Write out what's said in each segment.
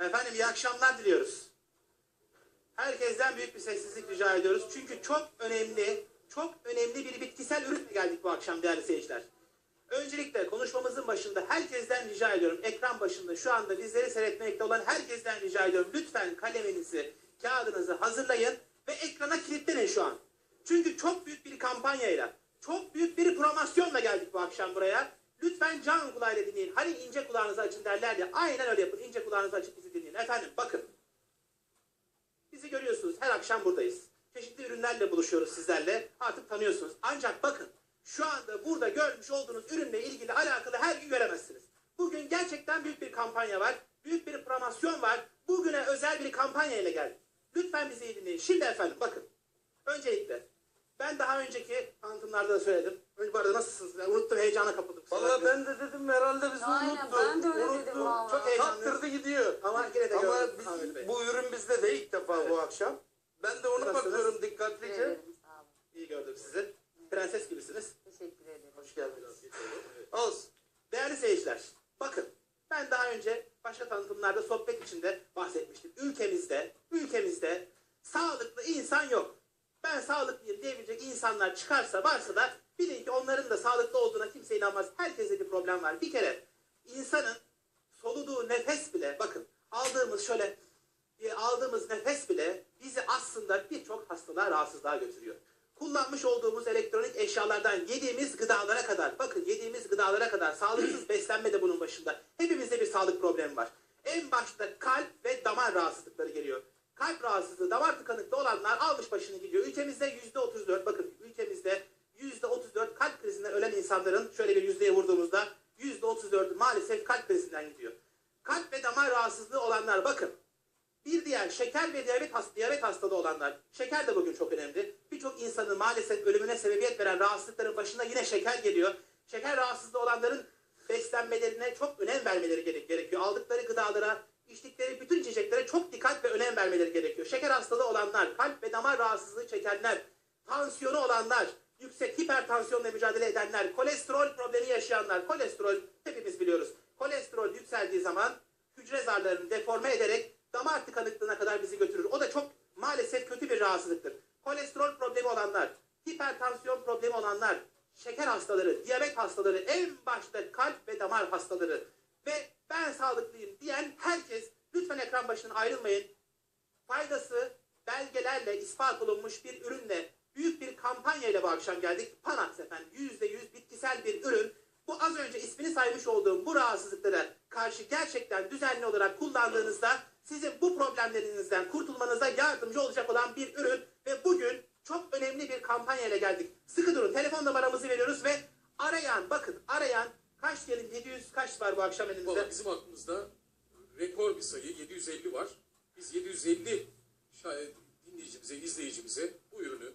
Efendim iyi akşamlar diliyoruz. Herkesten büyük bir sessizlik rica ediyoruz. Çünkü çok önemli, çok önemli bir bitkisel ürünle geldik bu akşam değerli seyirciler. Öncelikle konuşmamızın başında herkesten rica ediyorum. Ekran başında şu anda bizleri seyretmekte olan herkesten rica ediyorum. Lütfen kaleminizi, kağıdınızı hazırlayın ve ekrana kilitlenin şu an. Çünkü çok büyük bir kampanyayla, çok büyük bir promosyonla geldik bu akşam buraya. Lütfen can kulağıyla dinleyin. Hani ince kulağınızı açın derler ya. Aynen öyle yapın. İnce kulağınızı açıp bizi dinleyin. Efendim bakın. Bizi görüyorsunuz. Her akşam buradayız. Çeşitli ürünlerle buluşuyoruz sizlerle. Artık tanıyorsunuz. Ancak bakın şu anda burada görmüş olduğunuz ürünle ilgili alakalı her gün göremezsiniz. Bugün gerçekten büyük bir kampanya var. Büyük bir promosyon var. Bugüne özel bir kampanya ile geldik. Lütfen bizi iyi dinleyin. Şimdi efendim bakın. Öncelikle ben daha önceki tanıtımlarda da söyledim. Önce bu arada nasılsınız? Ben unuttum heyecana kapıldım. Valla ben de dedim herhalde bizi Aynen, unuttu. ben de öyle unuttu. dedim valla. Çok heyecanlıyım. Kaptırdı gidiyor. Ama yine de Ama gördüm biz- Ahmet Bey. bu ürün bizde de ilk defa Evet. bu akşam. Ben de ona Nasılsınız? bakıyorum Teşekkür dikkatlice. ederim. Sağ olun. İyi gördüm sizi. Prenses gibisiniz. Teşekkür ederim. Hoş geldiniz. Olsun. Değerli seyirciler, bakın ben daha önce başka tanıtımlarda sohbet içinde bahsetmiştim. Ülkemizde, ülkemizde sağlıklı insan yok. Ben sağlıklıyım diyebilecek insanlar çıkarsa varsa da bilin ki onların da sağlıklı olduğuna kimse inanmaz. Herkeste bir problem var. Bir kere insanın soluduğu nefes bile bakın aldığımız şöyle bir aldığımız nefes bile bizi aslında birçok hastalığa rahatsızlığa götürüyor. Kullanmış olduğumuz elektronik eşyalardan yediğimiz gıdalara kadar, bakın yediğimiz gıdalara kadar sağlıksız beslenme de bunun başında. Hepimizde bir sağlık problemi var. En başta kalp ve damar rahatsızlıkları geliyor. Kalp rahatsızlığı, damar tıkanıklığı olanlar almış başını gidiyor. Ülkemizde yüzde 34, bakın ülkemizde yüzde 34 kalp krizinden ölen insanların şöyle bir yüzdeye vurduğumuzda yüzde 34'ü maalesef kalp krizinden gidiyor. Kalp ve damar rahatsızlığı olanlar bakın bir diğer şeker ve diyabet, hast diyabet hastalığı olanlar. Şeker de bugün çok önemli. Birçok insanın maalesef ölümüne sebebiyet veren rahatsızlıkların başında yine şeker geliyor. Şeker rahatsızlığı olanların beslenmelerine çok önem vermeleri gerek- gerekiyor. Aldıkları gıdalara, içtikleri bütün içeceklere çok dikkat ve önem vermeleri gerekiyor. Şeker hastalığı olanlar, kalp ve damar rahatsızlığı çekenler, tansiyonu olanlar, yüksek hipertansiyonla mücadele edenler, kolesterol problemi yaşayanlar, kolesterol hepimiz biliyoruz. Kolesterol yükseldiği zaman hücre zarlarını deforme ederek damar tıkanıklığına kadar bizi götürür. O da çok maalesef kötü bir rahatsızlıktır. Kolesterol problemi olanlar, hipertansiyon problemi olanlar, şeker hastaları, diyabet hastaları, en başta kalp ve damar hastaları ve ben sağlıklıyım diyen herkes lütfen ekran başından ayrılmayın. Faydası belgelerle ispat olunmuş bir ürünle büyük bir kampanya ile bu akşam geldik. Panax efendim %100 bitkisel bir ürün. Bu az önce ismini saymış olduğum bu rahatsızlıklara karşı gerçekten düzenli olarak kullandığınızda sizin bu problemlerinizden kurtulmanıza yardımcı olacak olan bir ürün ve bugün çok önemli bir kampanya ile geldik. Sıkı durun. Telefon numaramızı veriyoruz ve arayan bakın arayan kaç diyelim 700 kaç var bu akşam elimizde? Valla bizim aklımızda rekor bir sayı 750 var. Biz 750 şayet dinleyicimize, izleyicimize bu ürünü,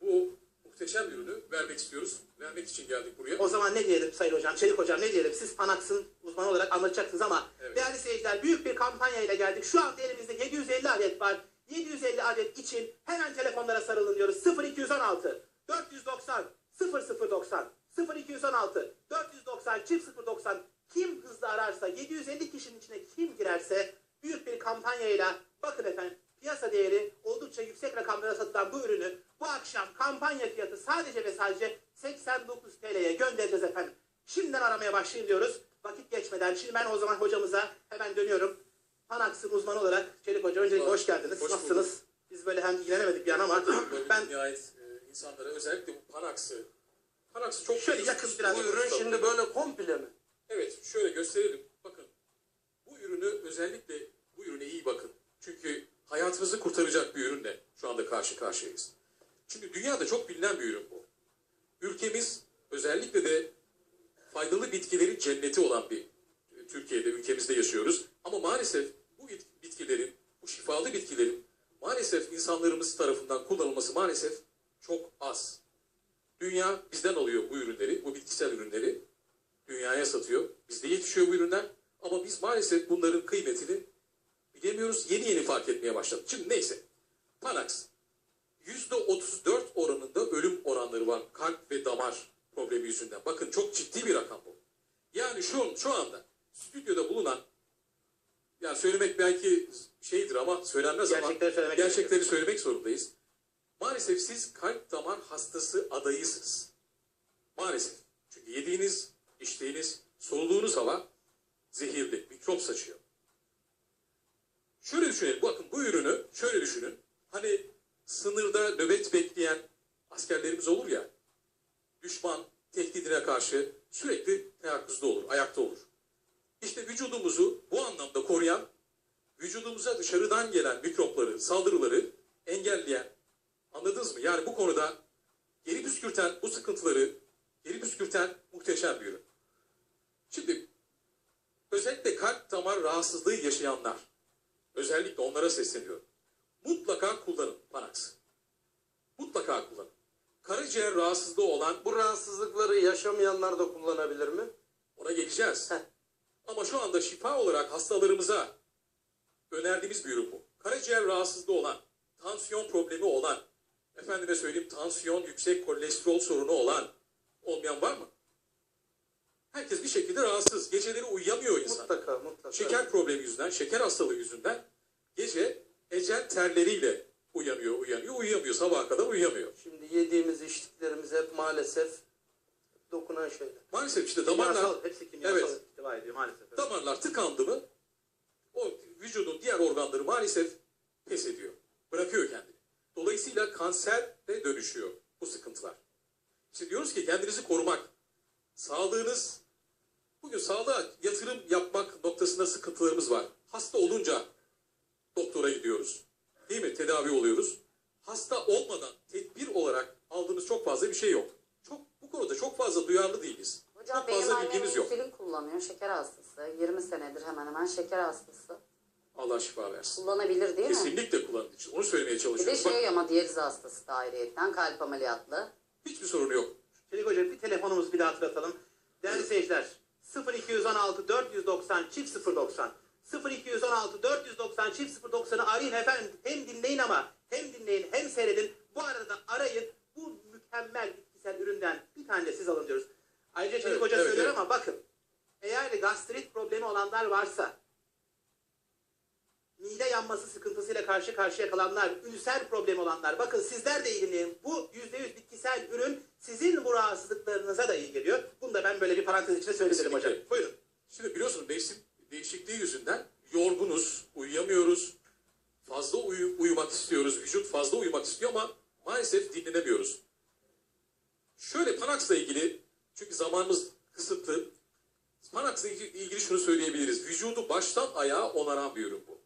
bu muhteşem ürünü vermek istiyoruz. Vermek için geldik buraya. O zaman ne diyelim Sayın Hocam, Çelik Hocam ne diyelim? Siz Panax'ın uzmanı olarak anlatacaksınız ama Evet. değerli seyirciler büyük bir kampanya ile geldik. Şu anda elimizde 750 adet var. 750 adet için hemen telefonlara sarılın diyoruz. 0216 490 0090 0216 490 çift 090 kim hızlı ararsa 750 kişinin içine kim girerse büyük bir kampanyayla bakın efendim piyasa değeri oldukça yüksek rakamlara satılan bu ürünü bu akşam kampanya fiyatı sadece ve sadece 89 TL'ye göndereceğiz efendim. Şimdiden aramaya başlayın diyoruz. Vakit geçmeden şimdi ben o zaman hocamıza hemen dönüyorum. Panax'ın uzmanı olarak Çelik Hoca öncelikle hoş geldiniz. Hoş Nasılsınız? bulduk. Biz böyle hem ilgilenemedik bir an ama ben nihayet insanlara özellikle bu Panax'ı Panax'ı çok Şöyle yakın biraz- Bu ürün şimdi böyle komple mi? Evet şöyle gösterelim. Bakın bu ürünü özellikle bu ürüne iyi bakın. Çünkü hayatınızı kurtaracak bir ürünle şu anda karşı karşıyayız. Çünkü dünyada çok bilinen bir ürün bu. Ülkemiz özellikle de faydalı bitkilerin cenneti olan bir e, Türkiye'de, ülkemizde yaşıyoruz. Ama maalesef bu bit- bitkilerin, bu şifalı bitkilerin maalesef insanlarımız tarafından kullanılması maalesef çok az. Dünya bizden alıyor bu ürünleri, bu bitkisel ürünleri. Dünyaya satıyor. Bizde yetişiyor bu ürünler. Ama biz maalesef bunların kıymetini bilemiyoruz. Yeni yeni fark etmeye başladık. Şimdi neyse. Panax. %34 oranında ölüm oranları var kalp ve damar problemi yüzünden. Bakın çok ciddi bir rakam bu. Yani şu, şu anda stüdyoda bulunan Yani söylemek belki şeydir ama söylenmez ama Gerçekleri söylemek gerçekleri gerekiyor. söylemek zorundayız. Maalesef siz kalp damar hastası adayısınız. Maalesef. Çünkü yediğiniz, içtiğiniz, soluduğunuz hava zehirli, mikrop saçıyor. Şöyle düşünelim, bakın bu ürünü şöyle düşünün. Hani sınırda nöbet bekleyen askerlerimiz olur ya, düşman tehdidine karşı sürekli teyakkuzda olur, ayakta olur. İşte vücudumuzu bu anlamda koruyan, vücudumuza dışarıdan gelen mikropları, saldırıları engelleyen, anladınız mı? Yani bu konuda geri püskürten, bu sıkıntıları geri püskürten muhteşem bir ürün. Şimdi özellikle kalp damar rahatsızlığı yaşayanlar, özellikle onlara sesleniyorum. Mutlaka kullanın Panax. Mutlaka kullanın. Karaciğer rahatsızlığı olan Bu rahatsızlıkları yaşamayanlar da kullanabilir mi? ona geleceğiz. Heh. Ama şu anda şifa olarak hastalarımıza önerdiğimiz bir ürün bu. Karaciğer rahatsızlığı olan, tansiyon problemi olan, efendime söyleyeyim tansiyon, yüksek kolesterol sorunu olan, olmayan var mı? Herkes bir şekilde rahatsız. Geceleri uyuyamıyor insan. Mutlaka mutlaka. Şeker problemi yüzünden, şeker hastalığı yüzünden gece ecel terleriyle uyanıyor, uyanıyor, uyuyamıyor. Sabaha kadar uyuyamıyor. Şimdi yediğimiz içtiklerimiz hep maalesef dokunan şeyler. Maalesef işte damarlar, Kimyasal, hepsi kimyasal Evet. ihtiva ediyor maalesef. Evet. damarlar tıkandı mı o vücudun diğer organları maalesef pes ediyor. Bırakıyor kendini. Dolayısıyla kanser de dönüşüyor bu sıkıntılar. İşte diyoruz ki kendinizi korumak, sağlığınız, bugün sağlığa yatırım yapmak noktasında sıkıntılarımız var. Hasta olunca doktora gidiyoruz. Değil mi? Tedavi oluyoruz. Hasta olmadan tedbir olarak aldığımız çok fazla bir şey yok. Çok bu konuda çok fazla duyarlı değiliz. Hocam çok benim fazla bilgimiz yok. kullanıyor. Şeker hastası. 20 senedir hemen hemen şeker hastası. Allah şifa versin. Kullanabilir değil mi? Kesinlikle kullanın. İşte Onu söylemeye Bir de çalışıyoruz. Bak, şey ama diyaliz hastası da ayrıyetten kalp ameliyatlı. hiçbir sorunu yok. Çelik Hocam bir telefonumuzu bir daha hatırlatalım. Değerli seyirciler 0216 490 çift 090 0216 490 çift 090'ı arayın efendim. Hem dinleyin ama hem dinleyin hem seyredin. Bu arada arayın. Bu mükemmel bitkisel üründen bir tane de siz alın diyoruz. Ayrıca Çelik Evet, Hoca evet, söylüyor evet. ama bakın. Eğer gastrit problemi olanlar varsa mide yanması sıkıntısıyla karşı karşıya kalanlar, ülser problemi olanlar, bakın sizler de iyi dinleyin. Bu %100 bitkisel ürün sizin bu rahatsızlıklarınıza da iyi geliyor. Bunu da ben böyle bir parantez içinde söyledim hocam. Buyurun. Şimdi biliyorsunuz mevsim değişikliği yüzünden yorgunuz, uyuyamıyoruz. Fazla uyu- uyumak istiyoruz. Vücut fazla uyumak istiyor ama maalesef dinlenemiyoruz. Şöyle Panax'la ilgili çünkü zamanımız kısıtlı. Panax'la ilgili şunu söyleyebiliriz. Vücudu baştan ayağa onaran bir ürün bu.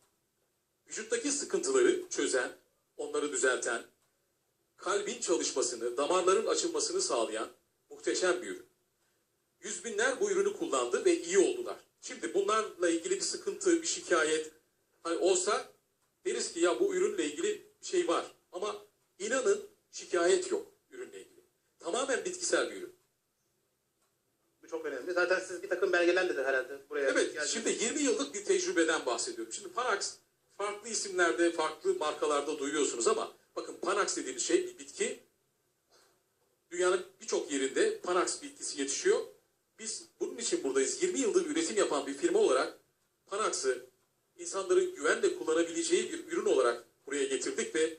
Vücuttaki sıkıntıları çözen, onları düzelten, kalbin çalışmasını, damarların açılmasını sağlayan muhteşem bir ürün. Yüz binler bu ürünü kullandı ve iyi oldular. Şimdi bunlarla ilgili bir sıkıntı, bir şikayet hani olsa deriz ki ya bu ürünle ilgili bir şey var. Ama inanın şikayet yok ürünle ilgili. Tamamen bitkisel bir ürün. Bu çok önemli. Zaten siz bir takım belgelerle de herhalde buraya Evet, geldiniz. şimdi 20 yıllık bir tecrübeden bahsediyorum. Şimdi Panax farklı isimlerde, farklı markalarda duyuyorsunuz ama bakın Panax dediğimiz şey bir bitki. Dünyanın birçok yerinde Panax bitkisi yetişiyor. Biz bunun için buradayız. 20 yıldır üretim yapan bir firma olarak Panax'ı insanların güvenle kullanabileceği bir ürün olarak buraya getirdik ve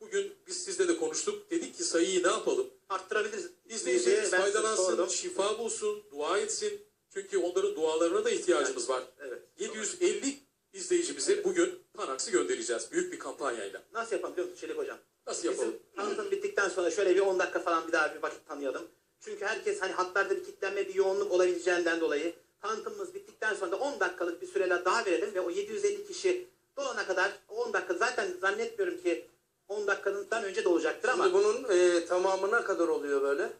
bugün biz sizle de konuştuk. Dedik ki sayıyı ne yapalım? arttırabiliriz. İzleyicilerimiz faydalansın, sordum. şifa bulsun, dua etsin. Çünkü onların dualarına da ihtiyacımız var. Evet. 750 izleyicimize bugün Panax'ı göndereceğiz. Büyük bir kampanyayla. Nasıl yapalım biliyor musun Çelik Hocam? Nasıl yapalım? Bizim tanıtım bittikten sonra şöyle bir 10 dakika falan bir daha bir vakit tanıyalım. Çünkü herkes hani hatlarda bir kitlenme, bir yoğunluk olabileceğinden dolayı tanıtımımız bittikten sonra da 10 dakikalık bir süreler daha verelim ve o 750 kişi dolana kadar 10 dakika zaten zannetmiyorum ki 10 dakikanından önce de olacaktır ama Şimdi bunun e, tamamına kadar oluyor böyle.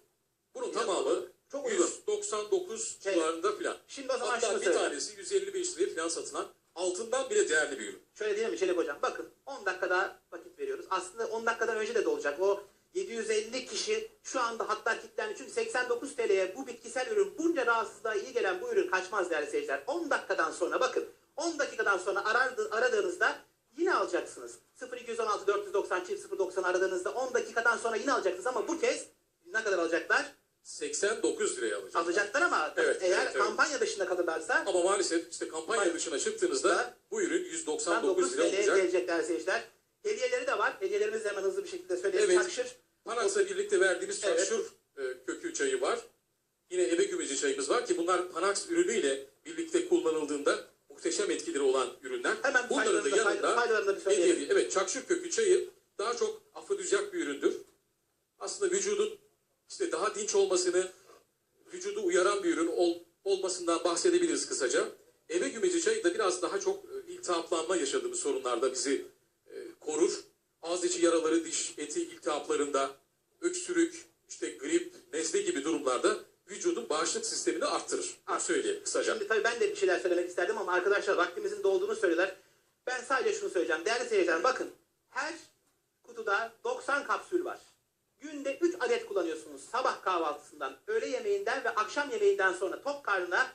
Bunun tamamı Çok uygun. 199 Şey, civarında filan. şimdi o zaman Hatta şunu bir söyleyeyim. tanesi 155 liraya filan satılan altından bile değerli bir ürün. Şöyle diyelim mi Çelik Hocam? Bakın 10 dakika daha vakit veriyoruz. Aslında 10 dakikadan önce de dolacak. O 750 kişi şu anda hatta kilitlendi. Çünkü 89 TL'ye bu bitkisel ürün bunca rahatsızlığa iyi gelen bu ürün kaçmaz değerli seyirciler. 10 dakikadan sonra bakın 10 dakikadan sonra aradı, aradığınızda yine alacaksınız. 0216 490 çift 090 aradığınızda 10 dakikadan sonra yine alacaksınız ama bu kez ne kadar alacaklar? 89 liraya alacaklar. Alacaklar ama Evet, eğer evet, evet. kampanya dışında kalırlarsa Ama maalesef işte kampanya Hayır. dışına çıktığınızda Da- bu ürün 199 99 lira TL'ye olacak. gelecekler seyirciler. Hediyeleri de var. Hediyelerimizi hemen hızlı bir şekilde söyleyelim. Evet. Çakşır. Panax'la birlikte verdiğimiz Evet. e, kökü çayı var. Yine ebe gümeci çayımız var ki bunlar Panax ürünüyle birlikte kullanıldığında muhteşem etkileri olan ürünler. Hemen Bunların da faydalarını da- yanında faydalarını da bir söyleyelim. hediye- Evet çakşur kökü çayı daha çok afrodizyak bir üründür. Aslında vücudun işte daha dinç olmasını, vücudu uyaran bir ürün ol- olmasından bahsedebiliriz kısaca. Ebe gümeci çayı da biraz daha çok e, iltihaplanma yaşadığımız sorunlarda bizi e, korur. Ağız içi yaraları, diş eti iltihaplarında, öksürük, işte grip, nezle gibi durumlarda vücudun bağışıklık sistemini arttırır. Bunu söyleyeyim kısaca. Şimdi tabii ben de bir şeyler söylemek isterdim ama arkadaşlar vaktimizin dolduğunu söylüyorlar. Ben sadece şunu söyleyeceğim. Değerli seyirciler bakın. Her kutuda 90 kapsül var. Günde 3 adet kullanıyorsunuz. Sabah kahvaltısından, öğle yemeğinden ve akşam yemeğinden sonra tok karnına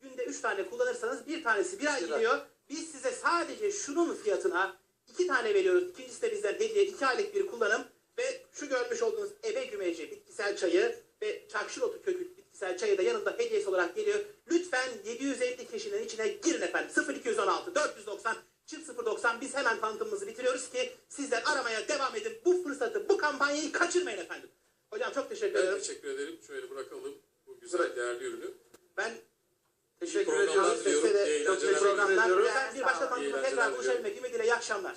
günde 3 tane kullanırsanız bir tanesi bir ay gidiyor. Biz size sadece şunun fiyatına 2 tane veriyoruz. İkincisi de bizden hediye 2 aylık bir kullanım ve şu görmüş olduğunuz ebe gümeci bitkisel çayı ve çakşır otu kökü bitkisel çayı da yanında hediyesi olarak geliyor. Lütfen 750 kişinin içine girin efendim. 0216 490 çift 090 biz hemen tanıtımımızı bitiriyoruz ki sizler aramaya devam edin. Bu fırsatı, bu kampanyayı kaçırmayın efendim. Hocam çok teşekkür Ben ederim. teşekkür ederim. Şöyle bırakalım bu güzel değerli ürünü. Ben Teşekkür ediyoruz. size de çok teşekkür diliyorum. Ben bir başka eğlenceler tekrar diliyorum. Ümidiyle iyi akşamlar.